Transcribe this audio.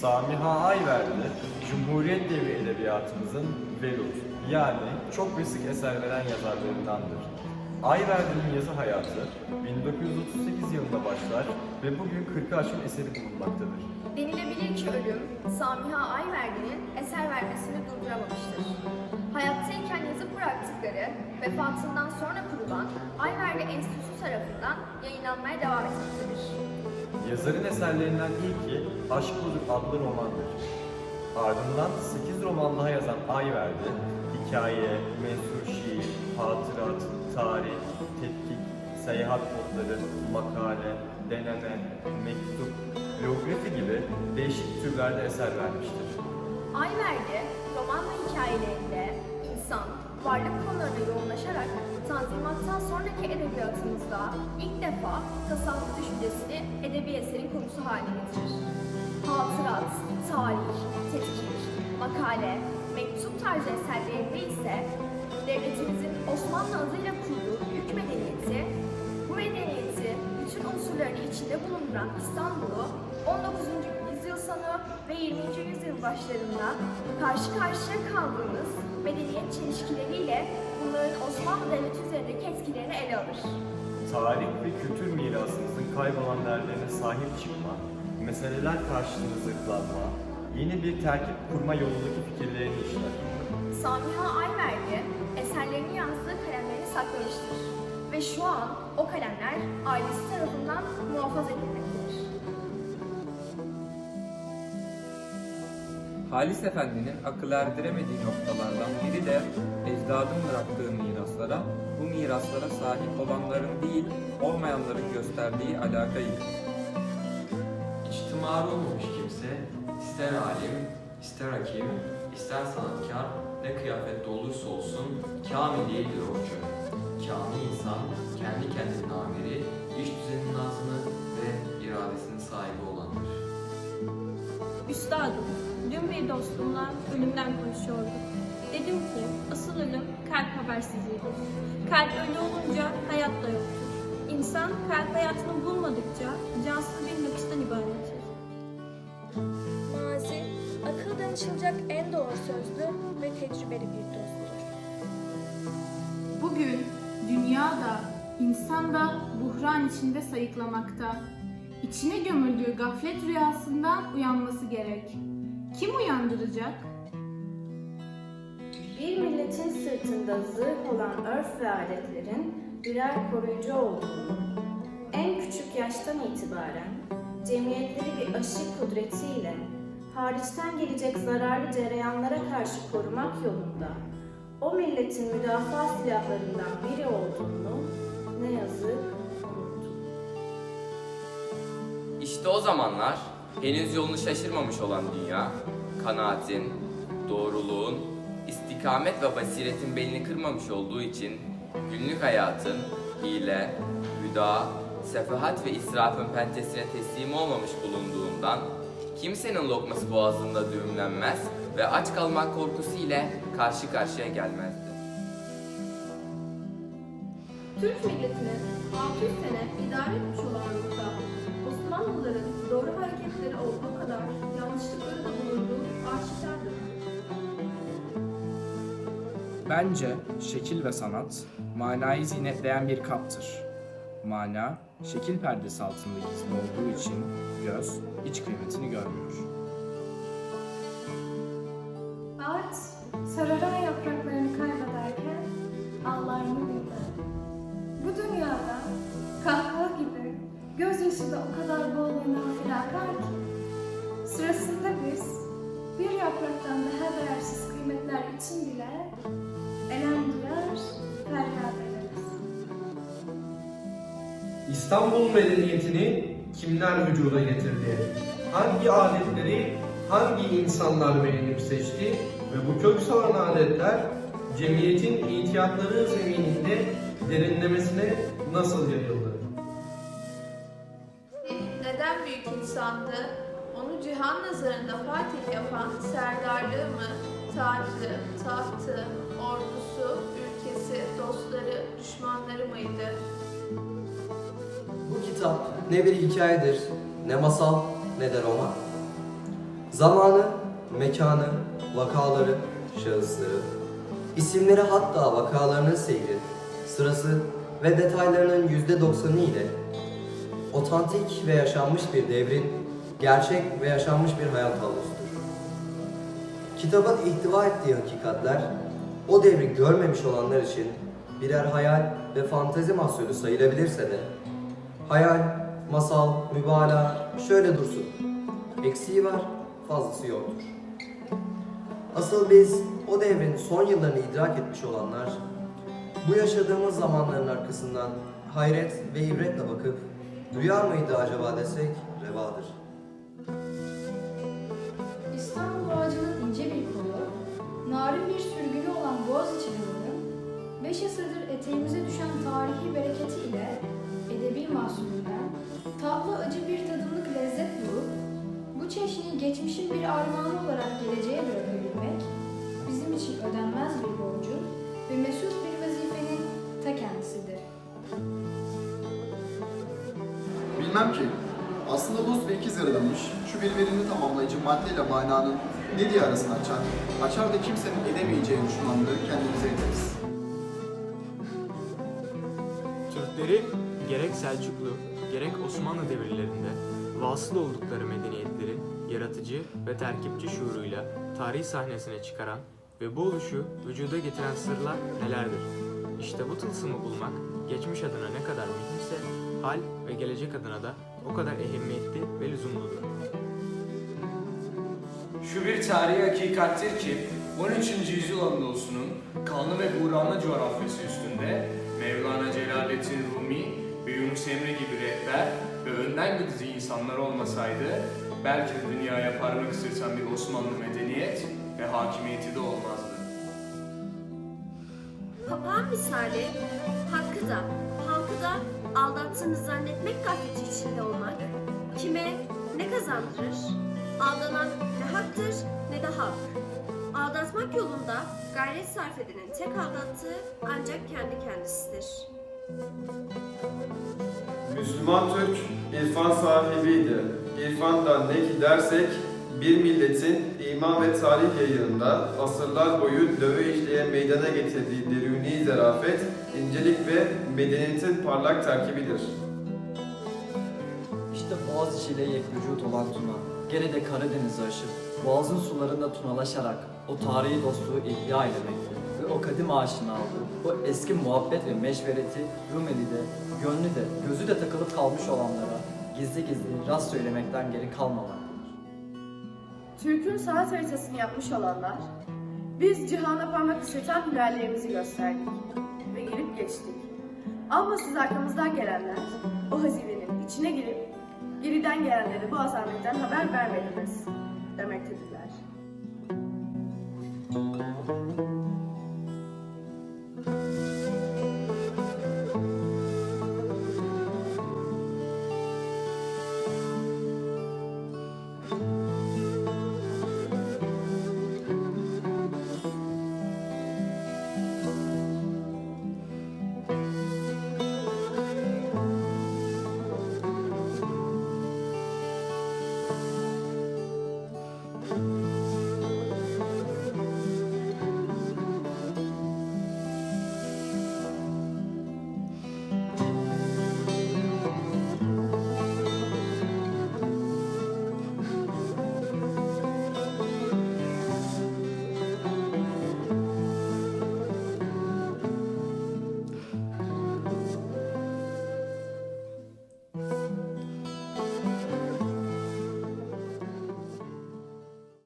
Samiha Ayverdi, Cumhuriyet devri edebiyatımızın velur, yani çok vesik eser veren yazarlarındandır. Ayverdi'nin yazı hayatı 1938 yılında başlar ve bugün 40'ı aşkın eseri bulunmaktadır. Denilebilir ki ölüm, Samiha Ayverdi'nin eser vermesini durduramamıştır. Hayattayken yazıp bıraktıkları, vefatından sonra kurulan Ayverdi Enstitüsü tarafından yayınlanmaya devam etmektedir. Yazarın eserlerinden ilki Aşk Budur adlı romandır. Ardından 8 roman daha yazan Ayverdi, hikaye, mensur şiir, hatırat, tarih, tetkik, seyahat notları, makale, deneme, mektup, biyografi gibi değişik türlerde eser vermiştir. Ayverdi, roman ve hikayelerinde insan, varlık konularına yoğunlaşarak Tanzimat'tan sonraki edebiyatımızda ilk defa tasavvuf düşüncesini edebi eserin konusu haline getirir. Hatırat, tarih, tetkik, makale, mektup içinde bulunduran İstanbul'u 19. yüzyıl sonu ve 20. yüzyıl başlarında karşı karşıya kaldığımız medeniyet çelişkileriyle bunların Osmanlı Devleti üzerindeki etkilerini ele alır. Tarih ve kültür mirasımızın kaybolan değerlerine sahip çıkma, meseleler karşısında zırhlanma, yeni bir terkip kurma yolundaki fikirlerini işler. Samiha Ayverdi eserlerini yazdığı kalemlerini saklamıştır ve şu an o kalemler ailesi tarafından muhafaza edilmektedir. Halis Efendi'nin akıl erdiremediği noktalardan biri de ecdadın bıraktığı miraslara, bu miraslara sahip olanların değil, olmayanların gösterdiği alakaydı. İçtimarı olmamış kimse, ister alim, ister hakim, ister sanatkar, ne kıyafette olursa olsun kamil değildir o Kamil insan, kendi kendinin amiri, iş düzeninin nazını ve iradesinin sahibi olandır. Üstadım, dün bir dostumla ölümden konuşuyorduk. Dedim ki asıl ölüm kalp habersizliğidir. Kalp ölü olunca hayat da yoktur. İnsan kalp hayatını bulmadıkça cansız bir nakıştan ibarettir. Mazi, akıl danışılacak en doğru sözlü ve tecrübeli bir dosttur. Bugün dünya da, insan da buhran içinde sayıklamakta. İçine gömüldüğü gaflet rüyasından uyanması gerek. Kim uyandıracak? Bir milletin sırtında zırh olan örf ve adetlerin birer koruyucu olduğunu, en küçük yaştan itibaren cemiyetleri bir aşı kudretiyle hariçten gelecek zararlı cereyanlara karşı korumak yolunda o milletin müdafaa silahlarından biri olduğunu ne yazık unuttuk. İşte o zamanlar henüz yolunu şaşırmamış olan dünya, kanaatin, doğruluğun, istikamet ve basiretin belini kırmamış olduğu için günlük hayatın hile, hüda, sefahat ve israfın pentesine teslim olmamış bulunduğundan kimsenin lokması boğazında düğümlenmez ve aç kalmak korkusu ile karşı karşıya gelmezdi. Türk milletini 600 sene idare etmiş olan yurtta Osmanlıların doğru hareketleri olduğu kadar yanlışlıkları da bulunduğu aşikardır. Bence şekil ve sanat manayı zinetleyen bir kaptır. Mana, şekil perdesi altında gizli olduğu için göz hiç kıymetini görmüyor. İçin bile elem duyar, feryat ederiz. İstanbul medeniyetini kimler vücuda getirdi? Hangi adetleri hangi insanlar beğenip seçti ve bu kök salan adetler cemiyetin itiyatları zemininde derinlemesine nasıl yayıldı? Neden büyük insandı? Onu cihan nazarında Fatih yapan serdarlığı mı, tacı, tahtı, ordusu, ülkesi, dostları, düşmanları mıydı? Bu kitap ne bir hikayedir, ne masal, ne de roman. Zamanı, mekanı, vakaları, şahısları, isimleri hatta vakalarının seyri, sırası ve detaylarının yüzde doksanı ile otantik ve yaşanmış bir devrin gerçek ve yaşanmış bir hayat tablosudur. Kitabın ihtiva ettiği hakikatler, o devri görmemiş olanlar için birer hayal ve fantezi mahsulü sayılabilirse de, hayal, masal, mübalağa şöyle dursun. Eksiği var, fazlası yoktur. Asıl biz o devrin son yıllarını idrak etmiş olanlar, bu yaşadığımız zamanların arkasından hayret ve ibretle bakıp, rüya mıydı acaba desek revadır. 25 yıldır eteğimize düşen tarihi bereketi ile edebi mahsulünden tatlı acı bir tadımlık lezzet bulup bu çeşniyi geçmişin bir armağanı olarak geleceğe bırakabilmek bizim için ödenmez bir borcun ve mesut bir vazifenin ta kendisidir. Bilmem ki aslında Luz ve ikiz yaralanmış, şu birbirini tamamlayıcı maddeyle mananın ne diye arasını açar, açar da kimsenin edemeyeceği düşmanlığı kendimize ederiz. Türkleri gerek Selçuklu gerek Osmanlı devirlerinde vasıl oldukları medeniyetleri yaratıcı ve terkipçi şuuruyla tarih sahnesine çıkaran ve bu oluşu vücuda getiren sırlar nelerdir? İşte bu tılsımı bulmak geçmiş adına ne kadar mühimse hal ve gelecek adına da o kadar ehemmiyetli ve lüzumludur. Şu bir tarihi hakikattir ki 13. yüzyıl Anadolu'sunun kanlı ve buğranlı coğrafyası üstünde Mevlana Celaleddin Rumi ve Yunus Emre gibi rehber ve önden gidici insanlar olmasaydı belki dünyaya parmak ısırtan bir Osmanlı medeniyet ve hakimiyeti de olmazdı. Papağan misali hakkı da, halkı da aldattığını zannetmek gafleti içinde olmak kime ne kazandırır? Aldanan ne haktır ne de hak. Aldatmak yolunda gayret sarf edenin tek aldattığı ancak kendi kendisidir. Müslüman Türk irfan sahibiydi. İrfandan ne ki dersek bir milletin iman ve tarih yayınında asırlar boyu döve işleyen meydana getirdiği deruni zarafet, incelik ve medeniyetin parlak terkibidir. İşte Boğaziçi ile yekvücut olan Tuna, gene de Karadeniz'i aşıp, Boğaz'ın sularında tunalaşarak o tarihi dostluğu ihya etmekte ve o kadim aşinalığı, o eski muhabbet ve meşvereti Rumeli'de, gönlü de, gözü de takılıp kalmış olanlara gizli gizli rast söylemekten geri kalmamaktadır. Türk'ün sanat haritasını yapmış olanlar, biz cihana parmak ısırtan hünerlerimizi gösterdik ve gelip geçtik. Ama siz arkamızdan gelenler, o hazinenin içine girip, geriden gelenlere bu azametten haber vermediniz demektedirler.